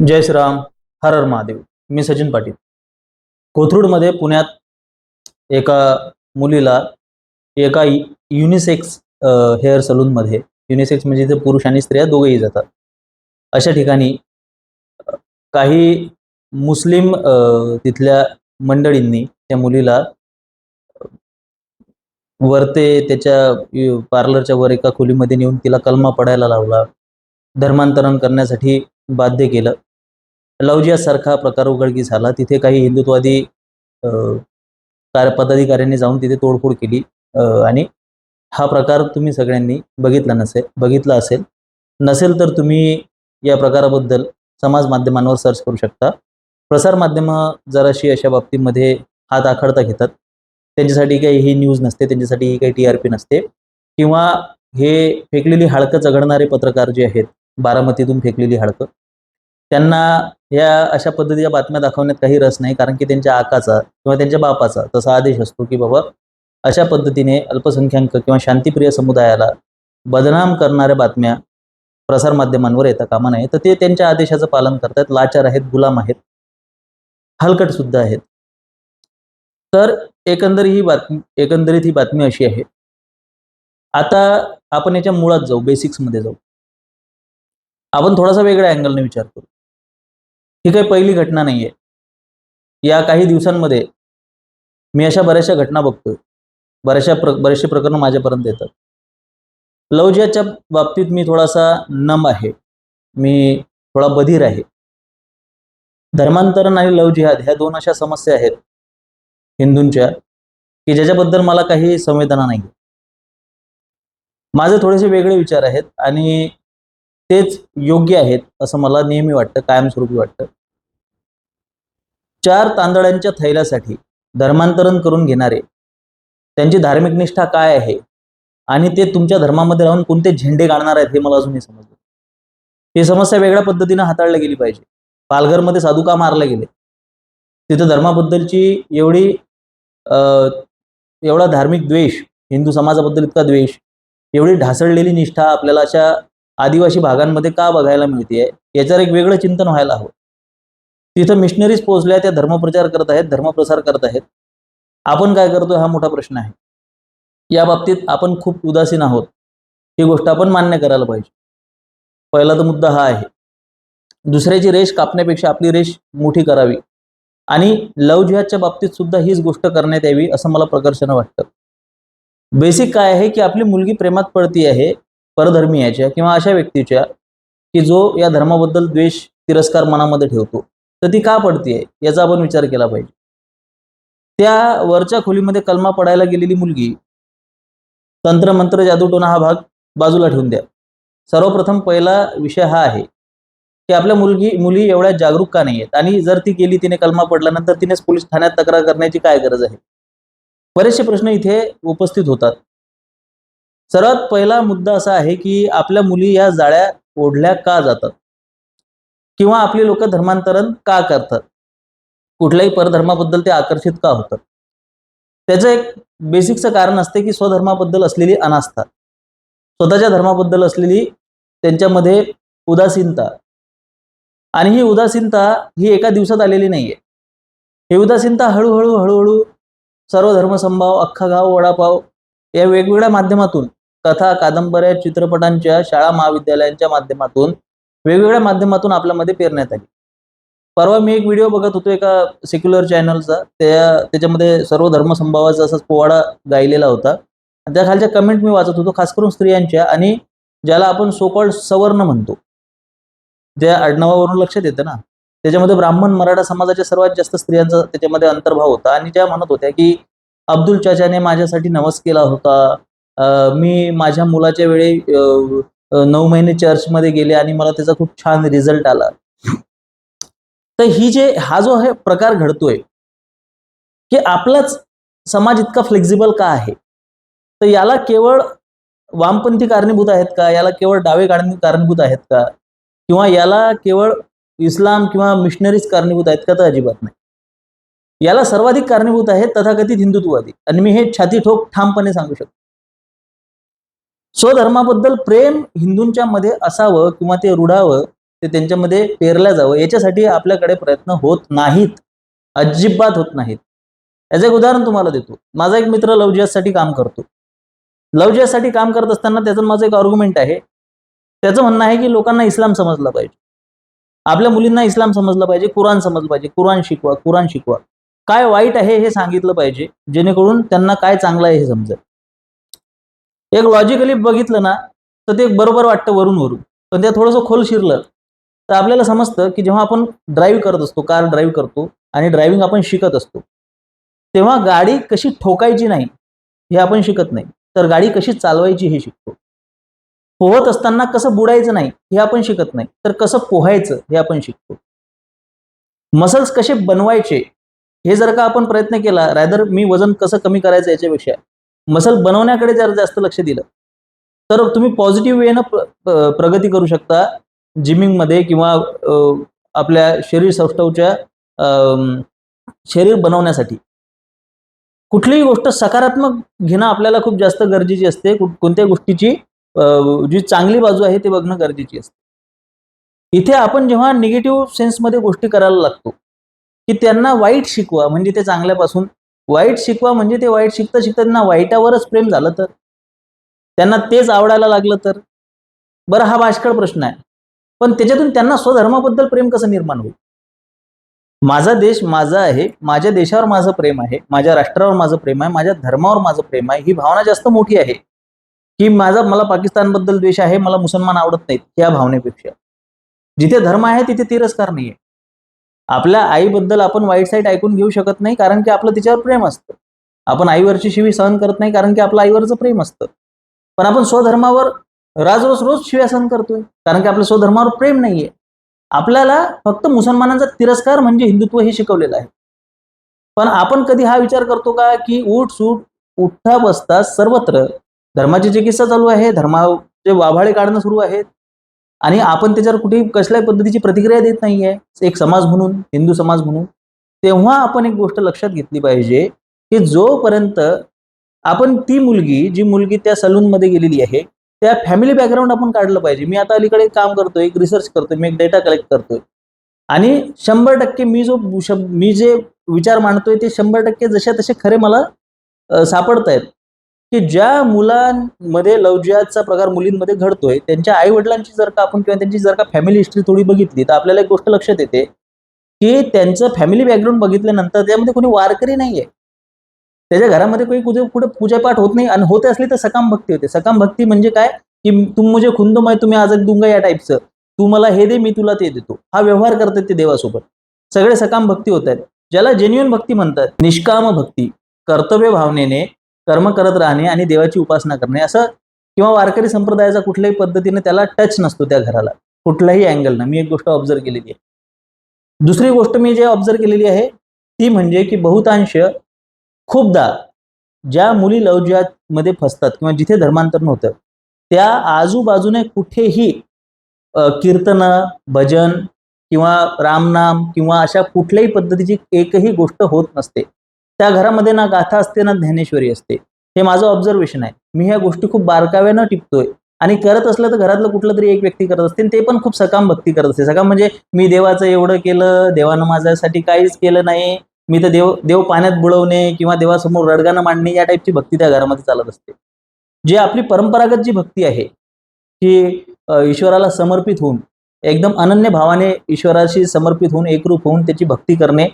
जय श्रीराम हर हर महादेव. मी सचिन पाटील. कोथरूडमध्ये पुण्यात एका मुलीला एका युनिसेक्स हेअर सलूनमध्ये युनिसेक्स म्हणजे इथे पुरुष आणि स्त्रिया दोघेही जातात. अशा ठिकाणी काही मुस्लिम तिथल्या मंडळींनी त्या मुलीला वरते वर ते त्याच्या पार्लरच्या वर एका खोलीमध्ये नेऊन तिला कलमा पडायला लावला. धर्मांतरण करण्यासाठी बाध्य केलं. लवजियासारखा प्रकार उघडकीस झाला तिथे काही हिंदुत्वादी पदाधिकाऱ्यांनी जाऊन तिथे तोडफोड केली. आणि हा प्रकार तुम्ही सगळ्यांनी बघितला नसेल बघितला असेल. नसेल तर तुम्ही या प्रकाराबद्दल समाज माध्यमांवर सर्च करू शकता. प्रसारमाध्यमं जराशी अशा बाबतीमध्ये हात आखडता घेतात. त्यांच्यासाठी काही ही न्यूज नसते त्यांच्यासाठी ही काही टी आर पी नसते. किंवा हे फेकलेली हाडकं चघडणारे पत्रकार जे आहेत बारामतीतून फेकलेली हाडकं त्यांना या अशा पद्धतीच्या बातम्या दाखवण्यात काही रस नाही कारण की त्यांच्या आकाचा किंवा त्यांच्या बापाचा तसा आदेश असतो की बाबा अशा पद्धतीने अल्पसंख्याक किंवा शांतिप्रिय समुदायाला बदनाम करणाऱ्या बातम्या प्रसारमाध्यमांवर येता कामा नये तर ते त्यांच्या आदेशाचं पालन करतात लाचार आहेत गुलाम आहेत हलकट सुद्धा आहेत. तर एकंदर ही बातमी एकंदरीत ही बातमी अशी आहे. आता आपण याच्या मुळात जाऊ बेसिक्समध्ये जाऊ. आपण थोडासा वेगळ्या अँगलने विचार करू. ही काही पहिली घटना नाही आहे या काही दिवसांमध्ये मी अशा बऱ्याचशा घटना बघतोय. बऱ्याचशा प्र बरेचसे प्रकरण माझ्यापर्यंत येतात. लवजियाच्या बाबतीत मी थोडासा नम आहे. मी थोडा बधीर आहे. धर्मांतरण आणि लव जिहाद ह्या दोन अशा समस्या आहेत हिंदूंच्या की ज्याच्याबद्दल मला काही संवेदना नाही माझे थोडेसे वेगळे विचार आहेत आणि तेच योग्य आहेत असं मला नेहमी वाटतं कायमस्वरूपी वाटतं. चार तांदळांच्या थैल्यासाठी धर्मांतरण करून घेणारे. त्यांची धार्मिक निष्ठा काय आहे? आणि ते तुमच्या धर्मामध्ये राहून कोणते झेंडे गाळणार आहेत हे मला अजूनही समजलं ही समस्या वेगळ्या पद्धतीनं हाताळली गेली पाहिजे. पालघरमध्ये साधू का मारले गेले. तिथं धर्माबद्दलची एवढी एवढा धार्मिक द्वेष हिंदू समाजाबद्दल इतका द्वेष एवढी ढासळलेली निष्ठा आपल्याला अशा आदिवासी भागांमध्ये का बघायला मिळते याच्यावर एक वेगळं चिंतन व्हायला हवं. तिथं मिशनरीज पोहोचल्या त्या धर्मप्रचार करत आहेत धर्मप्रसार करत आहेत. आपण काय करतो हा मोठा प्रश्न आहे. या बाबतीत आपण खूप उदासीन आहोत. ही गोष्ट आपण मान्य करायला पाहिजे. पहिला तर मुद्दा हा आहे. दुसऱ्याची रेष कापण्यापेक्षा आपली रेष मोठी करावी. आणि लव जिहादच्या बाबतीत सुद्धा हीच गोष्ट करण्यात यावी असं मला प्रकर्षानं वाटतं. बेसिक काय आहे की आपली मुलगी प्रेमात पडती आहे परधर्मीयाच्या किंवा अशा व्यक्तीच्या की जो या धर्माबद्दल द्वेष तिरस्कार मनामध्ये ठेवतो. तर ती का पडते याचा आपण विचार केला पाहिजे. त्या वरच्या खोलीमध्ये कलमा पडायला गेलेली मुलगी तंत्र मंत्र जादूटोना हा भाग बाजूला ठेवून द्या. सर्वप्रथम पहिला विषय हा आहे की आपल्या मुलगी मुली एवढ्या जागरूक का नाही आहेत आणि जर ती गेली तिने कलमा पडल्यानंतर तिनेच पोलीस ठाण्यात तक्रार करण्याची काय गरज आहे? बरेचसे प्रश्न इथे उपस्थित होतात. सर्वात पहिला मुद्दा असा आहे की आपल्या मुली या जाळ्या ओढल्या का जातात? किंवा आपली लोक धर्मांतरण का करतात? कुठल्याही परधर्माबद्दल ते आकर्षित का होतात? त्याचं एक बेसिकचं कारण असते की स्वधर्माबद्दल असलेली अनास्था. स्वतःच्या धर्माबद्दल असलेली त्यांच्यामध्ये उदासीनता. आणि ही उदासीनता ही एका दिवसात आलेली नाहीये. ही उदासीनता हळूहळू हळूहळू सर्व धर्मसंभाव अख्खा गाव वडापाव या वेगवेगळ्या माध्यमातून कथा कादंबऱ्या चित्रपटांच्या शाळा महाविद्यालयांच्या माध्यमातून वेगवेगळ्या माध्यमातून आपल्यामध्ये पेरण्यात आली. परवा मी एक व्हिडिओ बघत होतो एका सेक्युलर चॅनलचा त्या त्याच्यामध्ये सर्व धर्मसंभावाचा असाच पोवाडा गायलेला होता. आणि त्या खालच्या कमेंट मी वाचत होतो खास करून स्त्रियांच्या आणि ज्याला आपण सोकॉल्ड सवर्ण म्हणतो. ज्या आडनावावरून लक्षात येतं ना. त्याच्यामध्ये ब्राह्मण मराठा समाजाच्या सर्वात जास्त स्त्रियांचा त्याच्यामध्ये अंतर्भाव होता. आणि त्या म्हणत होत्या की अब्दुल चाचाने माझ्यासाठी नवस केला होता. मी माझ्या मुलाच्या वेळी नऊ महिने चर्चमध्ये गेले आणि मला त्याचा खूप छान रिझल्ट आला. तर ही जे हा जो आहे प्रकार घडतोय की आपलाच समाज इतका फ्लेक्झिबल का आहे? तर याला केवळ वामपंथी कारणीभूत आहेत का? याला केवळ डावे कारणीभूत आहेत का? किंवा याला केवळ इस्लाम किंवा मिशनरीज कारणीभूत आहेत का? तर अजिबात नाही. याला सर्वाधिक कारणीभूत आहेत तथाकथित हिंदुत्ववादी. आणि मी हे छाती ठोक ठामपणे सांगू शकतो. स्वधर्माबद्दल प्रेम हिंदूंच्या मध्ये असावं किंवा ते रुढावं ते त्यांच्यामध्ये पेरलं जावं याच्यासाठी आपल्याकडे प्रयत्न होत नाहीत. अजिबात होत नाहीत. याचं एक उदाहरण तुम्हाला देतो. माझा एक मित्र लव काम करतो. लव काम करत असताना त्याचं माझं एक आर्ग्युमेंट आहे. त्याचं म्हणणं आहे की लोकांना इस्लाम समजला पाहिजे. आपल्या मुलींना इस्लाम समजलं पाहिजे कुराण समजलं पाहिजे. कुराण शिकवा कुराण शिकवा. काय वाईट आहे हे सांगितलं पाहिजे जेणेकरून त्यांना काय चांगलं आहे हे समजेल. एक लॉजिकली बघितलं ना तर ते बरोबर वाटतं वरून वरून. पण त्या थोडंसं खोल शिरलं तर आपल्याला समजतं की जेव्हा आपण ड्राईव्ह करत असतो कार ड्राईव्ह करतो आणि ड्रायव्हिंग आपण शिकत असतो तेव्हा गाडी कशी ठोकायची नाही हे आपण शिकत नाही तर गाडी कशी चालवायची हे शिकतो. पोहत असताना कसं बुडायचं नाही हे आपण शिकत नाही तर कसं पोहायचं हे आपण शिकतो. मसल्स कसे बनवायचे हे जर का आपण प्रयत्न केला रायदर मी वजन कसं कमी करायचं याच्यापेक्षा मसल बनवण्याकडे जर जास्त लक्ष दिलं तर तुम्ही पॉझिटिव्ह वेनं प्र प्रगती करू शकता. जिमिंगमध्ये किंवा आपल्या शरीर सौष्ठवच्या शरीर बनवण्यासाठी. कुठलीही गोष्ट सकारात्मक घेणं आपल्याला खूप जास्त गरजेची असते. कोणत्या कोणत्याही गोष्टीची जी चांगली बाजू आहे ते बघणं गरजेची असते. इथे आपण जेव्हा निगेटिव्ह सेन्समध्ये गोष्टी करायला लागतो की त्यांना वाईट शिकवा म्हणजे ते चांगल्यापासून वाईट शिकवा म्हणजे ते वाईट शिकता शिकता त्यांना वाईटावरच प्रेम झालं तर? त्यांना तेच आवडायला लागलं तर? बरं हा भाषकळ प्रश्न आहे. पण त्याच्यातून त्यांना स्वधर्माबद्दल प्रेम कसं निर्माण होईल? माझा देश माझा आहे माझ्या देशावर माझं प्रेम आहे माझ्या राष्ट्रावर माझं प्रेम आहे माझ्या धर्मावर माझं प्रेम आहे ही भावना जास्त मोठी आहे. की माझा मला पाकिस्तानबद्दल द्वेष आहे मला मुसलमान आवडत नाहीत या भावनेपेक्षा. जिथे धर्म आहे तिथे तिरस्कार नाही आहे आपल्या आईबद्दल आपण वाईट साईट ऐकून घेऊ शकत नाही कारण की आपलं तिच्यावर प्रेम असतं. आपण आईवरची शिवी सहन करत नाही कारण की आपलं आईवरचं प्रेम असतं. पण आपण स्वधर्मावर राज रोज रोज शिव्या सहन करतोय कारण की आपल्या स्वधर्मावर प्रेम नाहीये. आपल्याला फक्त मुसलमानांचा तिरस्कार म्हणजे हिंदुत्व हे शिकवलेलं आहे. पण आपण कधी हा विचार करतो का की उठ सूट उठता बसता सर्वत्र धर्माची चिकित्सा चालू आहे धर्माचे वाभाळे काढणं सुरू आहेत आणि आपण त्याच्यावर कुठेही कसल्याही पद्धतीची प्रतिक्रिया देत नाहीये. एक समाज म्हणून हिंदू समाज म्हणून. तेव्हा आपण एक गोष्ट लक्षात घेतली पाहिजे की जोपर्यंत आपण ती मुलगी जी मुलगी त्या सलूनमध्ये गेलेली आहे त्या फॅमिली बॅकग्राऊंड आपण काढलं पाहिजे. मी आता अलीकडे एक काम करतोय एक रिसर्च करतोय मी एक डेटा कलेक्ट करतोय. आणि शंभर टक्के मी जो मी जे विचार मांडतोय ते शंभर टक्के जसे तसे खरे मला सापडत आहेत की ज्या मुलांमध्ये लवजियाचा प्रकार मुलींमध्ये घडतोय त्यांच्या आई वडिलांची जर का आपण किंवा त्यांची जर का फॅमिली हिस्ट्री थोडी बघितली तर आपल्याला एक गोष्ट लक्षात येते की त्यांचं फॅमिली बॅकग्राऊंड बघितल्यानंतर त्यामध्ये कोणी वारकरी नाहीये. त्याच्या घरामध्ये काही कुठे कुठे पूजापाठ होत नाही आणि होत असली तर सकाम भक्ती होते. सकाम भक्ती म्हणजे काय? की तुम मुझे खुंद मैं तुम्ही आजक दुंगा या टाईपचं तू मला हे दे मी तुला ते देतो. हा व्यवहार करतात ते देवासोबत. सगळे सकाम भक्ती होत आहेत. ज्याला जेन्युअन भक्ती म्हणतात निष्काम भक्ती कर्तव्य भावनेने कर्म करत राहणे आणि देवाची उपासना करणे असं किंवा वारकरी संप्रदायाचा कुठल्याही पद्धतीने त्याला टच नसतो त्या घराला. कुठल्याही अँगलनं मी एक गोष्ट ऑब्झर्व केलेली आहे. दुसरी गोष्ट मी जे ऑब्झर्व केलेली आहे ती म्हणजे की बहुतांश खूपदा ज्या मुली लवमध्ये फसतात किंवा जिथे धर्मांतरण होतं त्या आजूबाजूने कुठेही कीर्तन भजन किंवा रामनाम किंवा अशा कुठल्याही पद्धतीची एकही गोष्ट होत नसते. त्या घरामध्ये ना गाथा असते ना ज्ञानेश्वरी असते. हे माझं ऑब्झर्वेशन आहे. मी ह्या गोष्टी खूप बारकाव्यानं टिपतोय. आणि करत असलं तर घरातलं कुठलं तरी एक व्यक्ती करत असते ते पण खूप सकाम भक्ती करत असते. सकाम म्हणजे मी देवाचं एवढं केलं देवानं माझ्यासाठी काहीच केलं नाही. मी तर देव देव पाण्यात बुडवणे किंवा देवासमोर रडगाणं मांडणे या टाईपची भक्ती त्या घरामध्ये चालत असते. जी आपली परंपरागत जी भक्ती आहे की ईश्वराला समर्पित होऊन एकदम अनन्य भावाने ईश्वराशी समर्पित होऊन एकरूप होऊन त्याची भक्ती करणे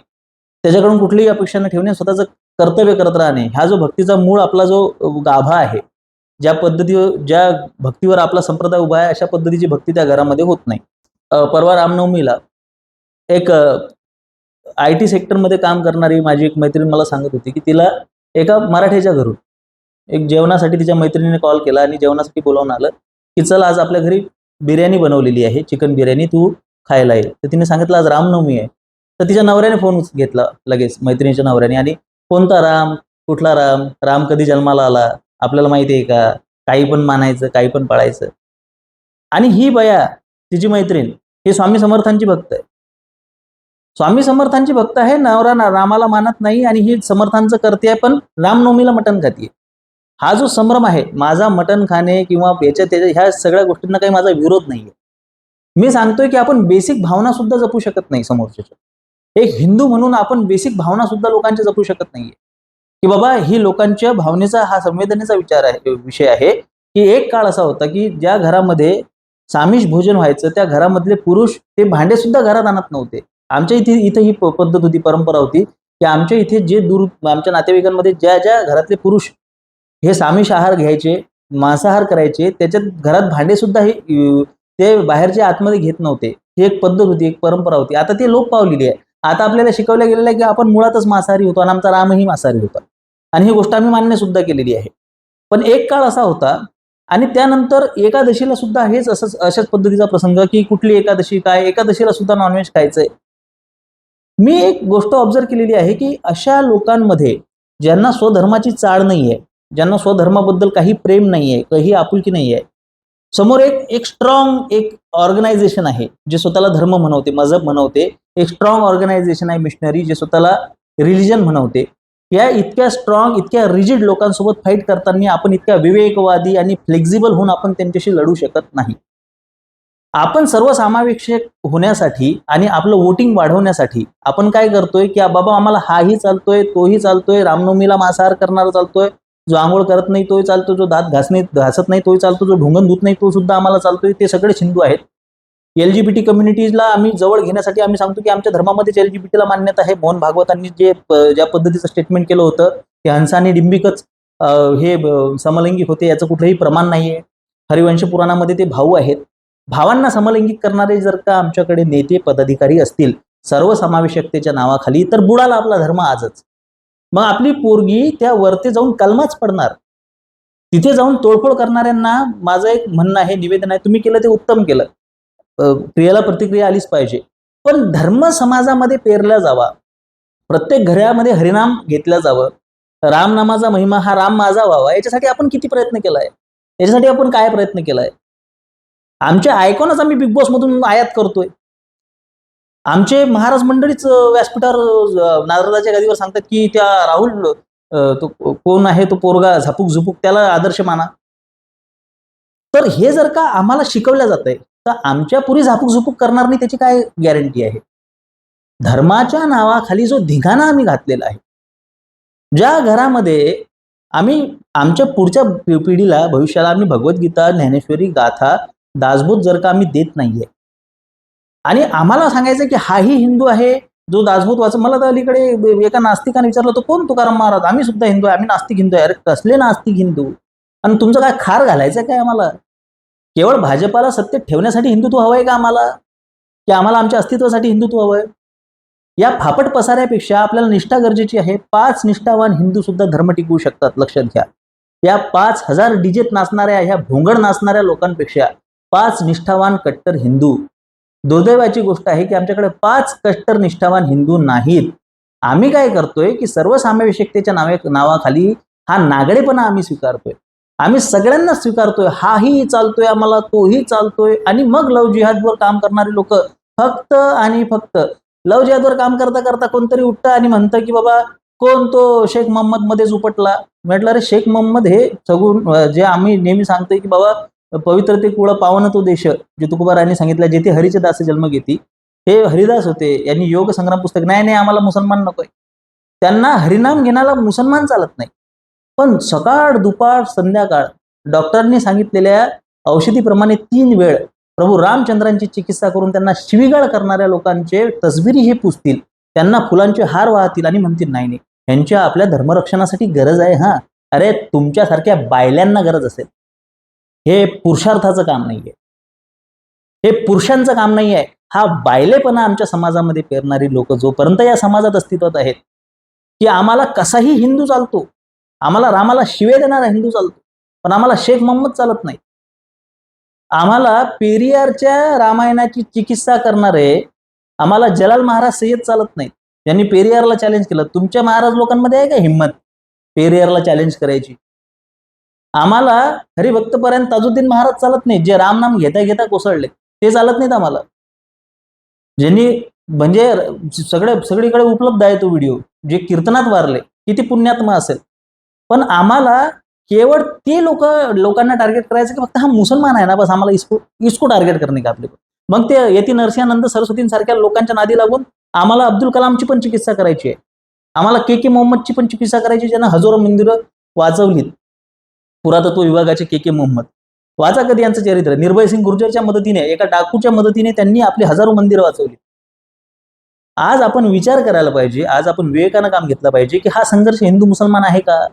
त्याच्याकडून कुठलीही अपेक्षा न ठेवणे स्वतःचं कर्तव्य करत राहणे हा जो भक्तीचा मूळ आपला जो गाभा आहे ज्या पद्धती ज्या भक्तीवर आपला संप्रदाय उभा आहे अशा पद्धतीची भक्ती त्या घरामध्ये होत नाही. परवा रामनवमीला एक आय टी सेक्टरमध्ये काम करणारी माझी एक मैत्रीण मला सांगत होती की तिला एका मराठ्याच्या घरून एक जेवणासाठी तिच्या मैत्रिणीने कॉल केला आणि जेवणासाठी बोलावून आलं की चल आज आपल्या घरी बिर्याणी बनवलेली आहे चिकन बिर्याणी तू खायला ये. तर तिने सांगितलं आज रामनवमी आहे. तर तिच्या नवऱ्याने फोन घेतला लगेच मैत्रिणीच्या नवऱ्याने. आणि कोणता राम कुठला राम राम कधी जन्माला आला? आपल्याला माहिती आहे का? काही पण मानायचं काही पण पाळायचं. आणि ही बया तिची मैत्रीण ही स्वामी समर्थांची भक्त आहे. स्वामी समर्थांची भक्त आहे नवरा ना- रामाला मानत नाही आणि ही समर्थांचं करते आहे पण रामनवमीला मटण खाते हा जो संभ्रम आहे माझा मटण खाणे किंवा याच्या त्याच्या ह्या सगळ्या गोष्टींना काही माझा विरोध नाहीये. मी सांगतोय की आपण बेसिक भावना सुद्धा जपू शकत नाही समोरच्या एक हिंदू म्हणून आपण बेसिक भावना सुद्धा लोकांच्या जपू शकत नाहीये. की बाबा ही लोकांच्या भावनेचा हा संवेदनेचा विचार आहे विषय आहे. की एक काळ असा होता की ज्या घरामध्ये सामिष भोजन व्हायचं त्या घरामधले पुरुष ते भांडे सुद्धा घरात आणत नव्हते. आमच्या इथे इथे ही पद्धत होती परंपरा होती की आमच्या इथे जे दूर आमच्या नातेवाईकांमध्ये ज्या ज्या घरातले पुरुष हे सामिष आहार घ्यायचे मांसाहार करायचे त्याच्यात घरात भांडे सुद्धा हे ते बाहेरच्या आतमध्ये घेत नव्हते. ही एक पद्धत होती एक परंपरा होती. आता ती लोप पावलेली आहे. आता आपल्याला शिकवलं गेलेलं आहे की आपण मुळातच मांसाहारी होतो आणि आमचा रामही मांसाहारी होता. आणि ही गोष्ट आम्ही मान्य सुद्धा केलेली आहे. पण एक काळ असा होता आणि त्यानंतर एकादशीला सुद्धा हेच असंच अशाच पद्धतीचा प्रसंग की कुठली एकादशी काय एकादशीला सुद्धा नॉनव्हेज खायचंय. मी एक गोष्ट ऑब्झर्व केलेली आहे की अशा लोकांमध्ये ज्यांना स्वधर्माची चाळ नाहीये ज्यांना स्वधर्माबद्दल काही प्रेम नाही आहे काही आपुलकी नाही आहे समोर एक एक स्ट्रॉंग एक ऑर्गनायझेशन आहे जे स्वतःला धर्म म्हणवते मजहब म्हणवते. एक स्ट्रॉंग ऑर्गनायझेशन आहे मिशनरी जे स्वतःला रिलिजन म्हणवते. या इतक्या स्ट्रॉंग इतक्या रिजिड लोकांसोबत फाईट करताना आपण इतक्या विवेकवादी आणि फ्लेक्झिबल होऊन आपण त्यांच्याशी लढू शकत नाही. आपण सर्वसमावेशक होण्यासाठी आणि आपलं वोटिंग वाढवण्यासाठी आपण काय करतोय की बाबा आम्हाला हाही चालतोय तोही चालतोय रामनवमीला मांसाहार करणारा चालतोय जो आंघोळ करत नाही तोही चालतो. जो दात घासणे घासत नाही तोही चालतो. जो ढुंगण धुत नाही तो सुद्धा आम्हाला चालतोय. ते सगळे हिंदू आहेत. एल जी बी टी कम्युनिटीजला आम्ही जवळ घेण्यासाठी आम्ही सांगतो की आमच्या धर्मामध्ये एल जी बी टीला मान्यता आहे. मोहन भागवतांनी जे ज्या पद्धतीचं स्टेटमेंट केलं होतं की हंसा आणि डिंबिकच हे समलैंगिक होते याचं कुठलंही प्रमाण नाहीये. हरिवंश पुराणामध्ये ते भाऊ आहेत. भावांना समलैंगिक करणारे जर का आमच्याकडे नेते पदाधिकारी असतील सर्वसमावेशकतेच्या नावाखाली तर बुडाला आपला धर्म आजच. मग आपली पोरगी त्या वरती जाऊन कलमाच पडणार. तिथे जाऊन तोडफोड करणाऱ्यांना माझं एक म्हणणं आहे निवेदन आहे तुम्ही केलं ते उत्तम केलं. अं, क्रियेला प्रतिक्रिया आलीच पाहिजे. पण धर्म समाजामध्ये पेरला जावा. प्रत्येक घरामध्ये हरिनाम घेतलं जावं. रामनामाचा महिमा हा राम माझा व्हावा. याच्यासाठी आपण किती प्रयत्न केलाय? याच्यासाठी आपण काय प्रयत्न केलाय? आमचे आयकॉनच आम्ही बिग बॉस मधून आयात करतोय. आमचे महाराज मंडळीच व्यासपीठावर नारदाच्या गादीवर सांगतात की त्या राहुल तो कोण आहे तो पोरगा झापूक झुपूक त्याला आदर्श माना. तर हे जर का आम्हाला शिकवलं जात आहे तर आमच्या पुरी झापूक झुपूक करणार नाही त्याची काय गॅरंटी आहे? धर्माच्या नावाखाली जो धिगाणा आम्ही घातलेला आहे ज्या घरामध्ये आम्ही आमच्या पुढच्या पिढीला भविष्याला आम्ही भगवद्गीता ज्ञानेश्वरी गाथा दासबोध जर का आम्ही देत नाहीये आणि आम्हाला सांगायचं की हाही हिंदू आहे जो दासभूत वाच मला तर अलीकडे एका नास्तिकाने विचारलं तो कोण तुकाराम महाराज? आम्ही सुद्धा हिंदू आहे आम्ही नास्तिक हिंदू आहे. अरे कसले नास्तिक हिंदू? आणि तुमचं काय खार घालायचं काय आम्हाला? केवळ भाजपाला सत्तेत ठेवण्यासाठी हिंदुत्व हवं आहे का आम्हाला? की आम्हाला आमच्या अस्तित्वासाठी हिंदुत्व हवंय? या फापट पसाऱ्यापेक्षा आपल्याला निष्ठा गरजेची आहे. पाच निष्ठावान हिंदू सुद्धा धर्म टिकवू शकतात लक्षात घ्या. या पाच हजार डीजेत नाचणाऱ्या ह्या भोंगड नाचणाऱ्या लोकांपेक्षा पाच निष्ठावान कट्टर हिंदू दुर्दैवाची गोष्ट आहे की आमच्याकडे पाच कट्टर निष्ठावान हिंदू नाहीत. आम्ही काय करतोय की सर्वसामावेशकतेच्या नावे नावाखाली हा नागडेपणा आम्ही स्वीकारतोय. आम्ही सगळ्यांना स्वीकारतोय हाही चालतोय आम्हाला तोही चालतोय आणि मग लव जिहादवर काम करणारे लोक फक्त आणि फक्त. लव जिहादवर काम करता करता कोणतरी उठतं आणि म्हणतं की बाबा कोण तो शेख मोहम्मद मध्येच उपटला? म्हटलं अरे शेख मोहम्मद हे सगून जे आम्ही नेहमी सांगतोय की बाबा पवित्र ते कुळ पावन तो देश जे तुकुबारांनी सांगितलं जेथे हरीचे दास जन्म घेती हे हरिदास होते यांनी योग संग्राम पुस्तक नाही नाही आम्हाला मुसलमान नकोय. त्यांना हरिनाम घेण्याला मुसलमान चालत नाही. पण सकाळ दुपार संध्याकाळ डॉक्टरांनी सांगितलेल्या औषधीप्रमाणे तीन वेळ प्रभू रामचंद्रांची चिकित्सा करून त्यांना शिवीगाळ करणाऱ्या लोकांचे तसबिरी हे पुसतील. त्यांना फुलांचे हार वाहतील आणि म्हणतील नाही नाही यांच्या आपल्या धर्मरक्षणासाठी गरज आहे हा. अरे तुमच्यासारख्या बायल्यांना गरज असेल. हे पुरुषार्थाचं काम नाहीये. हे पुरुषांचं काम नाही आहे हा बायलेपणा आमच्या समाजामध्ये पेरणारी लोक जोपर्यंत या समाजात अस्तित्वात आहेत की आम्हाला कसाही हिंदू चालतो आम्हाला रामाला शिवे देणारा हिंदू चालतो पण आम्हाला शेख मोहम्मद चालत नाही. आम्हाला पेरियारच्या रामायणाची चिकित्सा करणारे आम्हाला जलाल महाराज सय्यद चालत नाहीत. यांनी पेरियारला चॅलेंज केलं. तुमच्या महाराज लोकांमध्ये आहे का हिंमत? पेरियारला चॅलेंज करायची. आम्हाला हरिभक्तपर्यंत ताजुद्दीन महाराज चालत नाही जे रामनाम घेता घेता कोसळले ते चालत नाहीत आम्हाला. ज्यांनी म्हणजे सगळे सगळीकडे उपलब्ध आहे तो व्हिडिओ जे कीर्तनात वारले किती पुण्यात्मा असेल. पण आम्हाला केवळ ते लोक लोकांना टार्गेट करायचं की फक्त हा मुसलमान आहे ना बस आम्हाला इसको इसको टार्गेट करणे का आपले. मग ते येती नरसिंहानंद सरस्वतींसारख्या लोकांच्या नादी लागून आम्हाला अब्दुल कलामची पण चिकित्सा करायची आहे. आम्हाला के के मोहम्मदची पण चिकित्सा करायची ज्यांना हजारो मंदिरं वाचवलीत. पुरातत्व विभागाचे के के मोहम्मद. वाचा कधी यांचं चरित्र? निर्भय सिंग गुर्जरच्या मदतीने एका डाकूच्या मदतीने त्यांनी आपली हजारो मंदिरं वाचवली. आज आपण विचार करायला पाहिजे आज आपण विवेकानं काम घेतलं पाहिजे की हा संघर्ष हिंदू मुसलमान आहे का?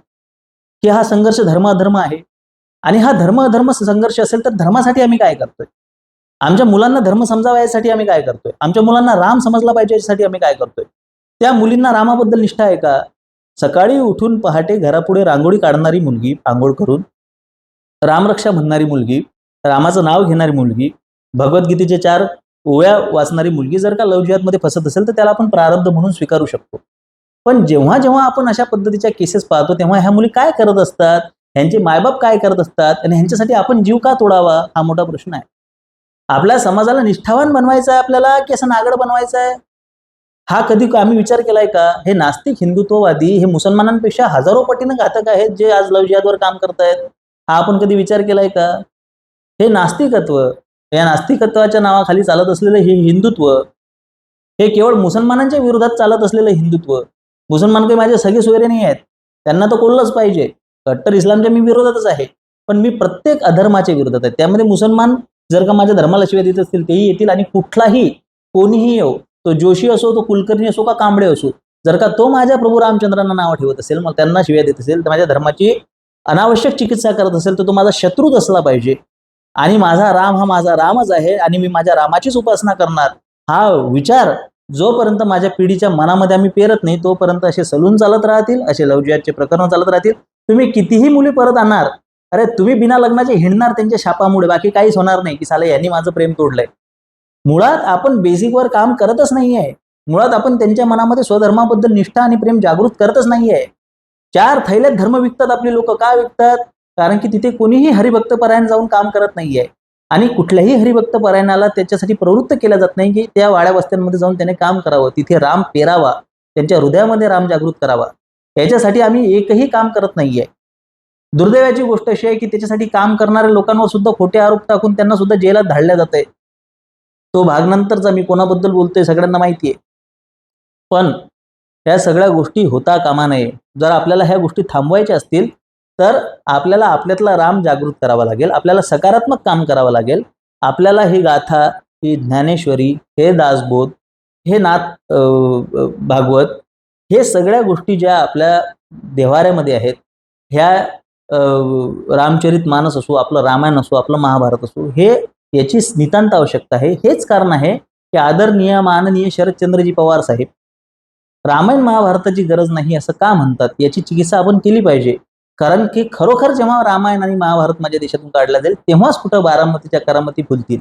की हा संघर्ष धर्माधर्म आहे? आणि हा धर्म अधर्म संघर्ष असेल तर धर्मासाठी आम्ही काय करतोय? आमच्या मुलांना धर्म समजावा यासाठी आम्ही काय करतोय? आमच्या मुलांना राम समजला पाहिजे यासाठी आम्ही काय करतोय? त्या मुलींना रामाबद्दल निष्ठा आहे का? सकाळी उठून पहाटे घरापुढे रांगोळी काढणारी मुलगी आंघोळ करून रामरक्षा म्हणणारी मुलगी रामाचं नाव घेणारी मुलगी भगवद्गीतेचे चार ओव्या वाचणारी मुलगी जर का लव फसत असेल तर त्याला आपण प्रारब्ध म्हणून स्वीकारू शकतो. पण जेव्हा जेव्हा आपण अशा पद्धतीच्या केसेस पाहतो तेव्हा ह्या मुली काय करत असतात? ह्यांचे मायबाप काय करत असतात? आणि ह्यांच्यासाठी आपण जीव का तोडावा? हा मोठा प्रश्न आहे. आपल्या समाजाला निष्ठावान बनवायचा आहे आपल्याला की असं नागड बनवायचं आहे? हा कधी आम्ही विचार केलाय का? हे नास्तिक हिंदुत्ववादी हे मुसलमानांपेक्षा हजारो पटीनं घातक आहेत जे आज लवजियादवर काम करतायत. हा आपण कधी विचार केलाय का? हे नास्तिकत्व या नास्तिकत्वाच्या नावाखाली चालत असलेलं हे हिंदुत्व हे केवळ मुसलमानांच्या विरोधात चालत असलेलं हिंदुत्व मुसलमान काही माझे सगळे सोयरे नाही आहेत. त्यांना तर कोल्लंच पाहिजे. कट्टर इस्लामच्या मी विरोधातच आहे. पण मी प्रत्येक अधर्माच्या विरोधात आहे. त्यामध्ये मुसलमान जर का माझ्या धर्माला शिवाय देत असतील तेही येतील आणि कुठलाही कोणीही येऊ तो जोशी असो तो कुलकर्णी असो का कांबळे असो जर का तो माझ्या प्रभू रामचंद्रांना नाव ठेवत असेल मग त्यांना शिव्या देत असेल तर माझ्या धर्माची अनावश्यक चिकित्सा करत असेल तर तो माझा शत्रूच असला पाहिजे. आणि माझा राम हा माझा रामच आहे आणि मी माझ्या रामाचीच उपासना करणार. हा विचार जोपर्यंत माझ्या पिढीच्या मनामध्ये आम्ही पेरत नाही तोपर्यंत असे सलून चालत राहतील असे लवजियाचे प्रकरण चालत राहतील. तुम्ही कितीही मुली परत आणणार अरे तुम्ही बिना लग्नाचे हिंडणार त्यांच्या शापामुळे बाकी काहीच होणार नाही की साले यांनी माझं प्रेम तोडलंय. मुळात आपण बेसिकवर काम करतच नाहीये. मुळात आपण त्यांच्या मनामध्ये स्वधर्माबद्दल निष्ठा आणि प्रेम जागृत करतच नाहीये. चार थैल्यात धर्म विकतात आपले लोक. का विकतात? कारण की तिथे कोणीही हरिभक्तपरायण जाऊन काम करत नाहीये. आणि कुठल्याही हरिभक्त परायणाला त्याच्यासाठी प्रवृत्त केलं जात नाही की त्या वाड्या वस्त्यांमध्ये जाऊन त्याने काम करावं. तिथे राम पेरावा. त्यांच्या हृदयामध्ये राम जागृत करावा. याच्यासाठी आम्ही एकही काम करत नाहीये. दुर्दैवाची गोष्ट अशी आहे की त्याच्यासाठी काम करणाऱ्या लोकांवर सुद्धा खोटे आरोप टाकून त्यांना सुद्धा जेलात धाडल्या जात आहे तो भाग नंतरचा मी कोणाबद्दल बोलतोय सगळ्यांना माहिती आहे. पण ह्या सगळ्या गोष्टी होता कामा नये. जर आपल्याला ह्या गोष्टी थांबवायच्या असतील तर आपल्याला आपल्यातला राम जागृत करावा लागेल. आपल्याला सकारात्मक काम करावं लागेल. आपल्याला ही गाथा ही ज्ञानेश्वरी हे दासबोध हे नाथ भागवत हे सगळ्या गोष्टी ज्या आपल्या देवाऱ्यामध्ये आहेत ह्या रामचरित मानस असो आपलं रामायण असो आपलं महाभारत असो हे याची नितांत आवश्यकता आहे. हेच कारण आहे की आदरणीय माननीय शरदचंद्रजी पवार साहेब रामायण महाभारताची गरज नाही असं का म्हणतात? याची चिकित्सा आपण केली पाहिजे. कारण की खरोखर जेव्हा रामायण आणि महाभारत माझ्या देशातून काढला जाईल तेव्हाच कुठं बारामतीच्या करामती फुलतील.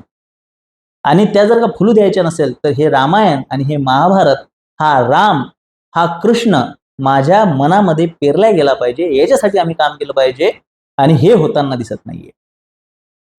आणि त्या जर का फुलू द्यायच्या नसेल तर हे रामायण आणि हे महाभारत हा राम हा कृष्ण माझ्या मनामध्ये पेरला गेला पाहिजे. याच्यासाठी आम्ही काम केलं पाहिजे. आणि हे होताना दिसत नाहीये.